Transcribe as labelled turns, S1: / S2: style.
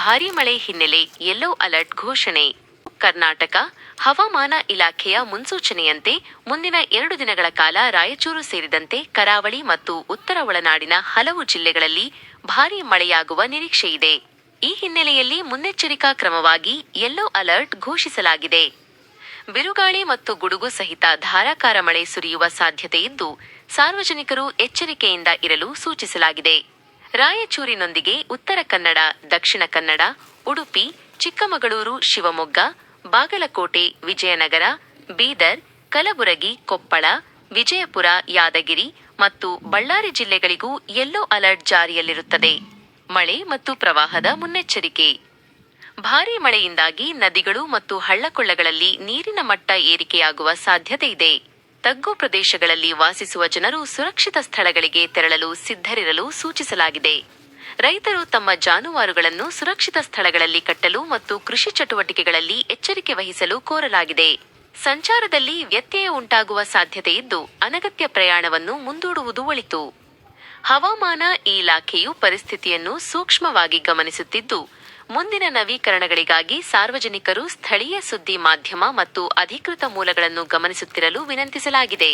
S1: ಭಾರೀ ಮಳೆ ಹಿನ್ನೆಲೆ ಯೆಲ್ಲೋ ಅಲರ್ಟ್ ಘೋಷಣೆ. ಕರ್ನಾಟಕ ಹವಾಮಾನ ಇಲಾಖೆಯ ಮುನ್ಸೂಚನೆಯಂತೆ ಮುಂದಿನ ಎರಡು ದಿನಗಳ ಕಾಲ ರಾಯಚೂರು ಸೇರಿದಂತೆ ಕರಾವಳಿ ಮತ್ತು ಉತ್ತರ ಒಳನಾಡಿನ ಹಲವು ಜಿಲ್ಲೆಗಳಲ್ಲಿ ಭಾರೀ ಮಳೆಯಾಗುವ ನಿರೀಕ್ಷೆಯಿದೆ ಈ ಹಿನ್ನೆಲೆಯಲ್ಲಿ ಮುನ್ನೆಚ್ಚರಿಕಾ ಕ್ರಮವಾಗಿ ಯೆಲ್ಲೋ ಅಲರ್ಟ್ ಘೋಷಿಸಲಾಗಿದೆ. ಬಿರುಗಾಳಿ ಮತ್ತು ಗುಡುಗು ಸಹಿತ ಧಾರಾಕಾರ ಮಳೆ ಸುರಿಯುವ ಸಾಧ್ಯತೆಯಿದ್ದು, ಸಾರ್ವಜನಿಕರು ಎಚ್ಚರಿಕೆಯಿಂದ ಇರಲು ಸೂಚಿಸಲಾಗಿದೆ. ರಾಯಚೂರಿನೊಂದಿಗೆ ಉತ್ತರ ಕನ್ನಡ, ದಕ್ಷಿಣ ಕನ್ನಡ, ಉಡುಪಿ, ಚಿಕ್ಕಮಗಳೂರು, ಶಿವಮೊಗ್ಗ, ಬಾಗಲಕೋಟೆ, ವಿಜಯನಗರ, ಬೀದರ್, ಕಲಬುರಗಿ, ಕೊಪ್ಪಳ, ವಿಜಯಪುರ, ಯಾದಗಿರಿ ಮತ್ತು ಬಳ್ಳಾರಿ ಜಿಲ್ಲೆಗಳಿಗೂ ಯೆಲ್ಲೋ ಅಲರ್ಟ್ ಜಾರಿಯಲ್ಲಿರುತ್ತದೆ. ಮಳೆ ಮತ್ತು ಪ್ರವಾಹದ ಮುನ್ನೆಚ್ಚರಿಕೆ. ಭಾರೀ ಮಳೆಯಿಂದಾಗಿ ನದಿಗಳು ಮತ್ತು ಹಳ್ಳಕೊಳ್ಳಗಳಲ್ಲಿ ನೀರಿನ ಮಟ್ಟ ಏರಿಕೆಯಾಗುವ ಸಾಧ್ಯತೆ ಇದೆ. ತಗ್ಗು ಪ್ರದೇಶಗಳಲ್ಲಿ ವಾಸಿಸುವ ಜನರು ಸುರಕ್ಷಿತ ಸ್ಥಳಗಳಿಗೆ ತೆರಳಲು ಸಿದ್ಧರಿರಲು ಸೂಚಿಸಲಾಗಿದೆ. ರೈತರು ತಮ್ಮ ಜಾನುವಾರುಗಳನ್ನು ಸುರಕ್ಷಿತ ಸ್ಥಳಗಳಲ್ಲಿ ಕಟ್ಟಲು ಮತ್ತು ಕೃಷಿ ಚಟುವಟಿಕೆಗಳಲ್ಲಿ ಎಚ್ಚರಿಕೆ ವಹಿಸಲು ಕೋರಲಾಗಿದೆ. ಸಂಚಾರದಲ್ಲಿ ವ್ಯತ್ಯಯ ಉಂಟಾಗುವ ಸಾಧ್ಯತೆ ಇದ್ದು ಅನಗತ್ಯ ಪ್ರಯಾಣವನ್ನು ಮುಂದೂಡುವುದು ಒಳಿತು. ಹವಾಮಾನ ಇಲಾಖೆಯು ಪರಿಸ್ಥಿತಿಯನ್ನು ಸೂಕ್ಷ್ಮವಾಗಿ ಗಮನಿಸುತ್ತಿದ್ದು ಮುಂದಿನ ನವೀಕರಣಗಳಿಗಾಗಿ ಸಾರ್ವಜನಿಕರು ಸ್ಥಳೀಯ ಸುದ್ದಿ ಮಾಧ್ಯಮ ಮತ್ತು ಅಧಿಕೃತ ಮೂಲಗಳನ್ನು ಗಮನಿಸುತ್ತಿರಲು ವಿನಂತಿಸಲಾಗಿದೆ.